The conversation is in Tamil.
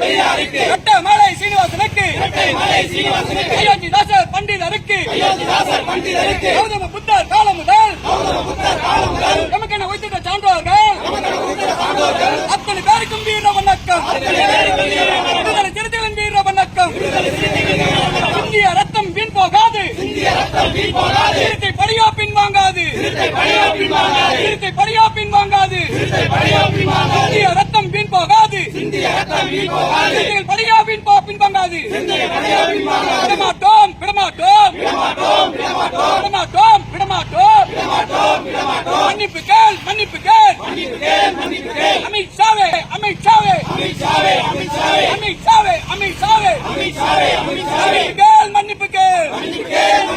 பெரியாருக்கு கட்டமலை சீனிவாசனுக்கு. அயோத்திதாசர் பண்டிதருக்கு. கௌதம புத்தர் காலம் முதல். நமக்கென வைத்திட்ட சான்றோர்கள். அத்தனை பேருக்கும் வீர வணக்கம். விடுதலை சிறுத்தைகளின் வீர வணக்கம். இந்திய ரத்தம் வீண் போகாது. சிறுத்தை படியா பின் வாங்காது. சிறுத்தை படியா பின் வாங்காது. பின்வாங்காது பின்வாங்காது விடமாட்டோம் விடமாட்டோம். விடமாட்டோம் விடமாட்டோம். மன்னிப்பு கேள் மன்னிப்பு கேள். அமித் ஷாவே அமித் ஷாவே. அமித் ஷாவே அமித் ஷாவே. அமித் ஷாவே அமித் ஷாவே கேள் மன்னிப்பு கேள் மன்னிப்பு கேள்.